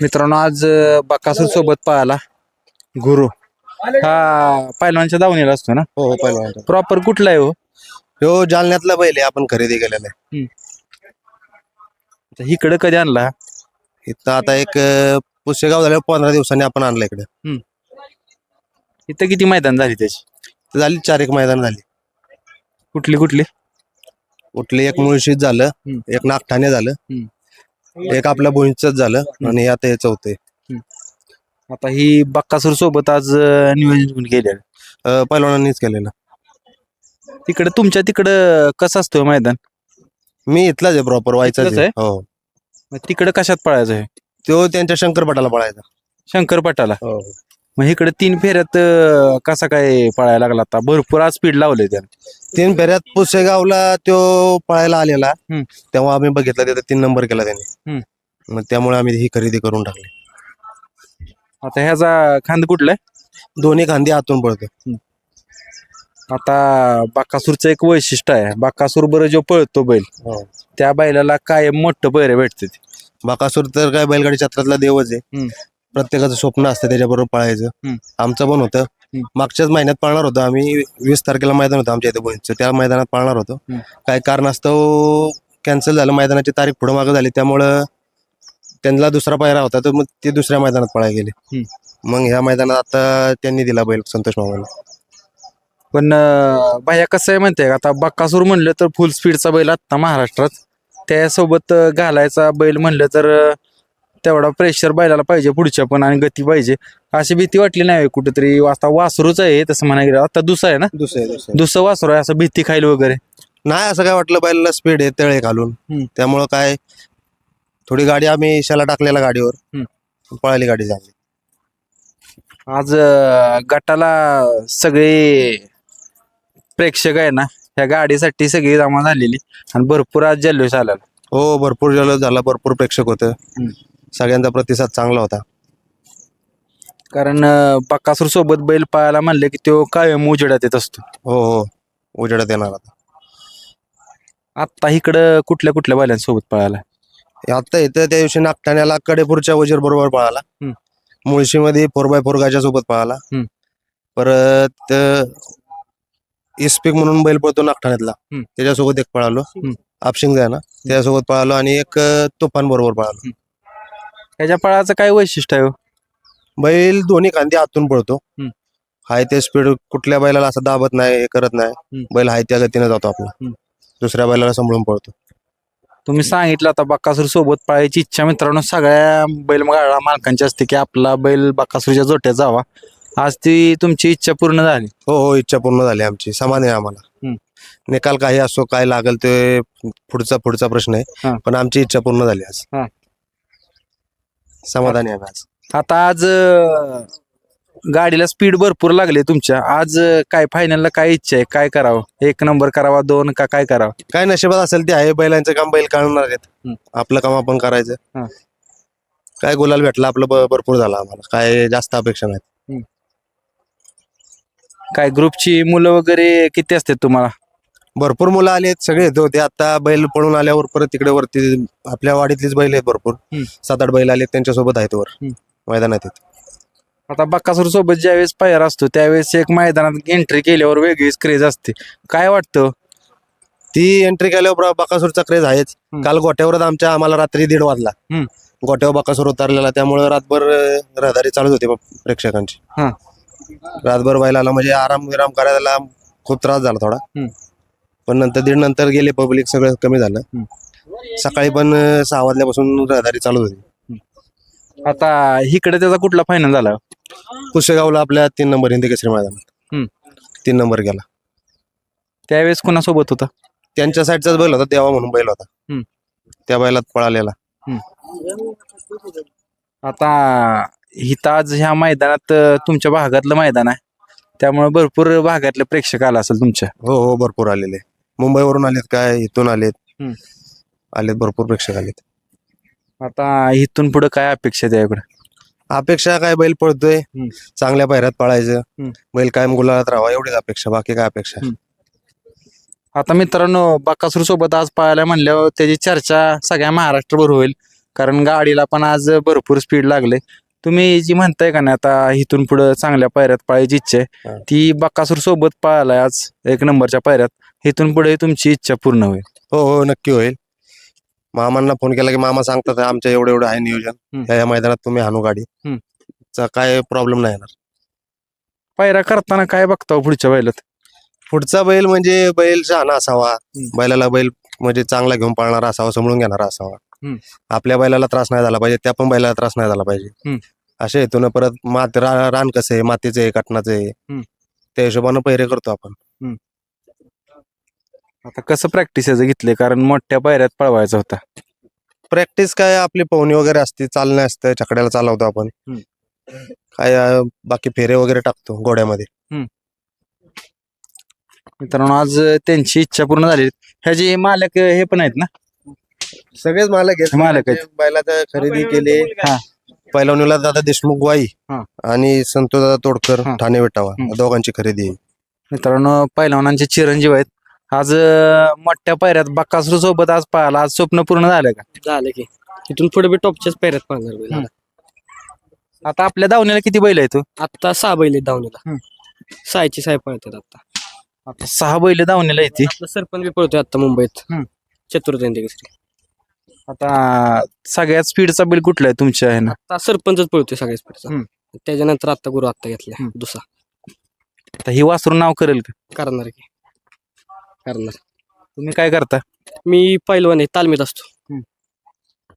मित्रांनो आज बकासूर सोबत पाहायला गुरु. हा पैलवानच्या दावणीला असतो ना? हो हो पहिलवान प्रॉपर कुठला आहे हो? हो जालन्यातला बैल आहे आपण खरेदी केलेला आहे. आता इकडे कधी आणला? इथं आता एक अं, पुसेगाव झाल्यावर पंधरा दिवसांनी आपण आणलं इकडे. इथं किती मैदान झाली त्याची? झाली चार एक मैदान झाली. कुठली कुठली? कुठली? एक मुळशीत झालं हम्म. एक नागठाणे झालं. एक आपल्या भुईंचच झालं आणि आता हे चौथे. आता ही बक्कासूर सोबत आज अं, नियोजन घेऊन गेले पहिलवानांनीच केलेलं. तिकडे तुमच्या तिकडं कसं असतं मैदान? मी इथलाच आहे प्रॉपर इथलाच आहे? हो. मग तिकडं कशात पळायचं आहे? तो त्यांच्या शंकरपटाला पळायचा. शंकरपटाला? हो. मग इकडे तीन फेऱ्यात अं, कसा काय पळायला लागला आता? भरपूर आज स्पीड लावले त्यानं. तीन फेऱ्यात पुसेगावला तो पळायला आलेला. हम्म. तेव्हा आम्ही बघितला तिथं तीन नंबर केला त्याने. मग त्यामुळे आम्ही ही खरेदी करून टाकली. आता ह्याचा खांद कुठला आहे? दोन्ही खांदी आतून पळतो. आता बाकासूरचं एक वैशिष्ट्य आहे. बाकासूर बरं जो पळतो बैल हो. त्या बैलाला काय मोठं पैरे भेटते ते. बाकासूर तर काय बैलगाडी क्षेत्रातला देवच आहे. हम्म. प्रत्येकाचं स्वप्न असतं त्याच्याबरोबर पळायचं. हम्म. आमचं पण होतं. हम्म. मागच्याच महिन्यात पाळणार होतो आम्ही. वीस तारखेला मैदान होतं आमच्या इथे बोईंचं त्या मैदानात पाळणार होतो. हम्म. काय कारणास्तव कॅन्सल झालं. मैदानाची तारीख पुढे मागं झाली. त्यामुळं त्यांना दुसरा पायरा होता. तर मग ते दुसऱ्या मैदानात पळायला गेले. मग ह्या मैदानात आता त्यांनी दिला बैल संतोष मामाला पण अं, बाह्या कसं आहे माहितीये का? आता बाकासूर म्हणलं तर फुल स्पीडचा बैल आत्ता महाराष्ट्रात. त्यासोबत अं, घालायचा बैल म्हणलं तर अं, तेवढा प्रेशर बैलाला पाहिजे पुढच्या पण आणि गती पाहिजे. अशी भीती वाटली नाही कुठेतरी. आता वासरूच आहे तसं म्हणायला गेलं. आता दुसरं आहे ना? दुसरे दुसरं वासरू आहे असं भीती खाईल वगैरे. नाही असं काय वाटलं बैलाला स्पीड आहे तळे घालून. त्यामुळं काय थोडी गाडी आम्ही शाला टाकलेला गाडीवर. पळाली गाडी झाली. आज अं, गटाला सगळे प्रेक्षक आहे ना ह्या गाडीसाठी सगळी जमा झालेली. आणि भरपूर आज जल्लोष आलेला. हो भरपूर जल झाला भरपूर प्रेक्षक होतं. हम्म. सगळ्यांचा प्रतिसाद चांगला होता. कारण अं, बकासूर सोबत बैल पाहायला म्हणले की तो कायम उजेडात येत असतो. हो हो. उजेडात येणार आता. आता इकडं कुठल्या कुठल्या बैलांसोबत पळायला आता इथं त्या दिवशी नागठाण्याला कडेपूरच्या वजीर बरोबर पळाला. हम्म. मुळशीमध्ये फोर बाय फोर गाच्या सोबत पळाला. हम्म. परत इस्पिक म्हणून बैल पळतो नागठाण्यातला. हम्म. त्याच्यासोबत एक पळालो. हम्म. आपशिंग आहे ना त्याच्यासोबत पळालो आणि एक अं, तुफान बरोबर पळालो. ह्याच्या पळाचं काय वैशिष्ट्य आहे हो? बैल दोन्ही खांदे आतून पळतो हम्म. हाय ते स्पीड कुठल्या बैलाला असं दाबत नाही हे करत नाही हम्म. बैल हाय त्या गतीने जातो आपला हम्म. दुसऱ्या बैलाला सांभाळून पळतो तुम्ही सांगितलं आता बकासूर सोबत पळायची इच्छा मित्रांनो सगळ्या बैल गाडा मालकांची असते की आपला बैल बकासूरच्या जोट्यात जावा आज ती तुमची इच्छा पूर्ण झाली हो हो इच्छा पूर्ण झाली आमची समान आहे आम्हाला हम्म. निकाल काही असो काय लागेल ते पुढचा पुढचा प्रश्न हा. आहे पण आमची इच्छा पूर्ण झाली आज. समाधानी आहे आज आता आज अं, गाडीला स्पीड भरपूर लागली तुमच्या. आज अं, काय फायनलला काय इच्छा आहे? काय करावं? एक नंबर करावा दोन का काय करावं? काय नशिबात असेल ते आहे बैलांचं काम बैल काढणार आहेत. हम्म. आपलं काम आपण हा. करायचं काय गुलाल भेटला आपलं ब- भरपूर झालं आम्हाला. काय जास्त अपेक्षा नाही काय ग्रुपची मुलं वगैरे किती असतात तुम्हाला? भरपूर मुलं आली आहेत सगळे येत होते आता बैल पळून आल्यावर परत तिकडे वरती आपल्या वाडीतलीच बैल आहेत भरपूर हम्म. सात आठ बैल आले त्यांच्यासोबत आहेत वर हम्म. मैदानात आहेत आता बक्कासूर सोबत ज्यावेळेस पायर असतो त्यावेळेस एक मैदानात एंट्री केल्यावर वेगळीच क्रेज असते काय वाटतं ती एंट्री केल्यावर बकासूरचा क्रेज आहेच हम्म. काल गोट्यावरच आमच्या आम्हाला रात्री दीड वाजला हम्म. गोट्यावर बकासूर उतरलेला त्यामुळे रातभर अं, रहदारी चालूच होती प्रेक्षकांची हा. रातभर बैलाला म्हणजे आराम विराम करायला खूप त्रास झाला थोडा हम्म. पण नंतर दीड नंतर गेले पब्लिक सगळं कमी झालं. सकाळी पण सहा वाजल्यापासून रहदारी चालू होती. आता इकडे त्याचा कुठला फायनल झाला? पुसेगावला आपल्या तीन नंबर हिंदी केसरी हम्म. मैदानात तीन नंबर गेला. त्यावेळेस कोणासोबत होता? त्यांच्या साईडचाच बैल होता देवा म्हणून बैल होता. हम्म. त्या बैलात पळालेला. आता इथं आज ह्या मैदानात अं, तुमच्या भागातलं मैदान आहे. त्यामुळे भरपूर भागातले प्रेक्षक आला असेल तुमच्या. हो हो भरपूर आलेले. मुंबईवरून आलेत काय? इथून आलेत. हम्म. आलेत भरपूर प्रेक्षक आलेत. आता इथून पुढे काय अपेक्षा आहे त्याकडे? अपेक्षा काय? बैल पळतोय. हम्म. चांगल्या पायऱ्यात पळायचं. हम्म. बैल कायम गुलाबात राहावा एवढीच अपेक्षा. बाकी काय अपेक्षा. आता मित्रांनो बकासूर सोबत आज पाहायला म्हणल्यावर त्याची चर्चा सगळ्या महाराष्ट्रभर होईल. कारण गाडीला पण आज भरपूर स्पीड लागले. तुम्ही जी म्हणताय का नाही आता इथून पुढे चांगल्या पायऱ्यात पळायची इच्छा आहे. हा. ती बक्कासूर सोबत पळालाय आज एक नंबरच्या पायऱ्यात. इथून पुढे तुमची इच्छा पूर्ण होईल. हो हो नक्की होईल. मामांना फोन केला की मामा सांगतात आमच्या एवढं एवढं आहे नियोजन. हम्म. या या मैदानात तुम्ही हाणू गाडी. हम्म. चा काय प्रॉब्लेम नाही येणार. पायरा करताना काय बघता हो पुढच्या बैलात? पुढचा बैल म्हणजे बैल शहाणा असावा. बैलाला बैल म्हणजे चांगला घेऊन पाळणारा असावा समजून घेणारा असावा. आपल्या बैलाला त्रास नाही झाला पाहिजे त्या पण बैलाला त्रास नाही झाला पाहिजे. अशा हेतून परत मात रा- रान कसं आहे मातीचं आहे कटनाचं आहे हम्म. त्या हिशोबानं पहिरे करतो आपण. आता कसं प्रॅक्टिस याचं घेतले कारण मोठ्या पायऱ्यात पळवायचा होता. प्रॅक्टिस काय आपली पवनी वगैरे असते चालणे असतं छकड्याला चालवतो आपण. हम्म. काय अं, बाकी फेरे वगैरे टाकतो घोड्यामध्ये. मित्रांनो आज त्यांची इच्छा पूर्ण झाली. ह्याचे मालक हे पण आहेत ना? सगळेच मालक आहेत मालक आहेत. बैलाचं खरेदी केले हा. पैलवानीला दादा देशमुख वाई हा. आणि संतोष दादा तोडकर हा. ठाणे विटावा हम्म. दोघांची खरेदी आहे. मित्रांनो पैलवानांचे चिरंजीव आहेत आज अं, मोठ्या पायऱ्यात बक्कासूर सोबत आज पाहिला आज स्वप्न पूर्ण झालं का झालं की इथून पुढे बी टॉपच्याच पैऱ्यात पाहणार बैल. आता आपल्या दावण्याला किती बैल आहेत हो? आता सहा बैल आहेत धावणीला हम्म. सायची साय पळतात आता आता सहा बैल दावण्याला येते आपला सरपंच बी पळतोय आता मुंबईत हम्म. चतुर्थ आता सगळ्यात स्पीडचा बैल कुठला आहे तुमच्या आहे ना आता सरपंचच पळतोय सगळ्या स्पीडचा. हम्म. त्याच्यानंतर आता गुरु आत्ता हम्म. दुसरा. आता ही वासरून नाव करेल का? करणार की. करणार. तुम्ही काय करता? मी पहिलवान आहे तालमीत असतो.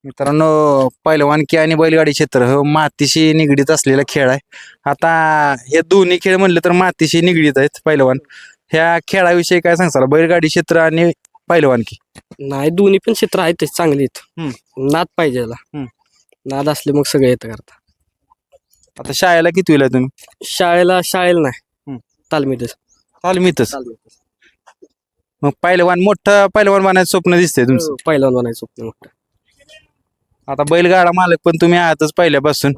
मित्रांनो पैलवानकी आणि बैलगाडी क्षेत्र हो मातीशी निगडीत असलेला खेळ आहे. आता हे दोन्ही खेळ म्हणले तर मातीशी निगडीत आहेत पैलवान. ह्या खेळाविषयी काय सांगसाल? बैलगाडी क्षेत्र आणि पैलवानकी नाही दोन्ही पण क्षेत्र आहेत चांगली. आहेत. नाद पाहिजे याला. नाद असले मग सगळे येतं करता आता शाळेला किती वेळा तुम्ही? शाळेला शाळेला नाही. तालमीतच. तालमीतच. मग पैलवान मोठं पैलवान बनायचं स्वप्न दिसतंय तुमचं. हो, पहिलवान बनायचं स्वप्न मोठं. आता बैलगाडा मालक पण तुम्ही आहातच पहिल्यापासून.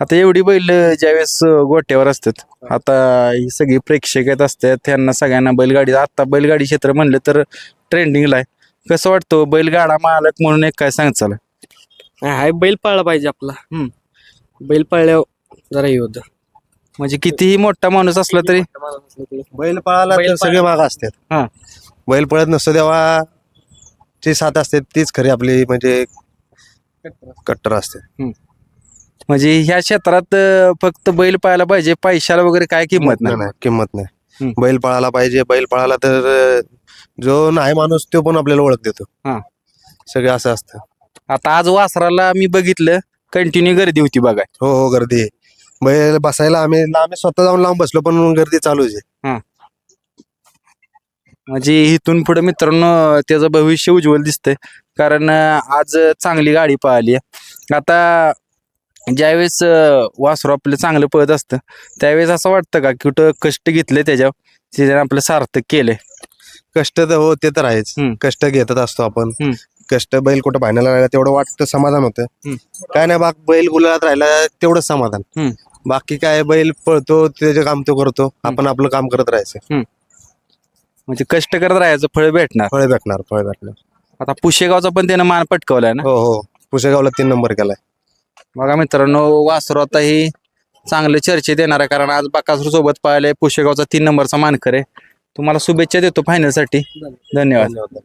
आता एवढी बैल ज्यावेळेस गोट्यावर असतात आता ही सगळी प्रेक्षक येत असतात त्यांना सगळ्यांना बैलगाडी आता बैलगाडी क्षेत्र म्हणलं तर ट्रेंडिंगला आहे. कसं वाटतं बैलगाडा मालक म्हणून एक काय सांगचाल हाय बैल पाळला पाहिजे आपला. हम्म. बैल पाळल्यावर जरा हे होतं. म्हणजे कितीही मोठा माणूस असला तरी. बैल पळाला बैल तर सगळे माग असतात. हा. बैल पळत नसतं तेव्हा ची साथ असते तीच खरी आपली म्हणजे कट्टर. असते म्हणजे ह्या क्षेत्रात अं, फक्त बैल पाहायला पाहिजे पैशाला वगैरे काय किंमत नाही नाही किंमत नाही हम्म. बैल पळाला पाहिजे बैल पळाला तर अं, जो नाही माणूस तो पण आपल्याला ओळख देतो हा. सगळं असं असतं आता आज वासराला मी बघितलं कंटिन्यू गर्दी होती बघा हो हो गर्दी आहे. बैल बसायला आम्ही आम्ही स्वतः जाऊन लावून बसलो पण गर्दी चालूच आहे म्हणजे इथून पुढे मित्रांनो त्याचं भविष्य उज्ज्वल दिसतंय कारण अं, आज चांगली गाडी पळाली आहे. आता ज्यावेळेस वासरू आपलं चांगलं पळत असतं त्यावेळेस असं वाटतं का की कुठं कष्ट घेतले त्याच्यावर ते त्याने आपलं सार्थक केलंय? कष्ट तर हो ते तर आहेच. हम्म. कष्ट घेतच असतो आपण. हम्म. कष्ट बैल कुठं भांडायला राहिला तेवढं वाटतं समाधान होतं. हम्म. काय नाही बाग बैल गुलाबात राहिला तेवढंच समाधान. हम्म. बाकी काय बैल पळतो त्याचे काम तो करतो. आपण आपलं काम करत राहायचं. म्हणजे कष्ट करत राहायचं फळ भेटणार. फळ भेटणार फळ भेटणार. आता पुशेगावचा पण त्यानं मान पटकवलाय ना? हो हो. पुसेगावला तीन नंबर केलाय. बघा मित्रांनो वासरू आता ही चांगले चर्चेत येणार आहे कारण आज बाकासूर सोबत पाहिले पुशेगावचा तीन नंबरचा मानकर आहे. तुम्हाला शुभेच्छा देतो फायनलसाठी धन्यवाद.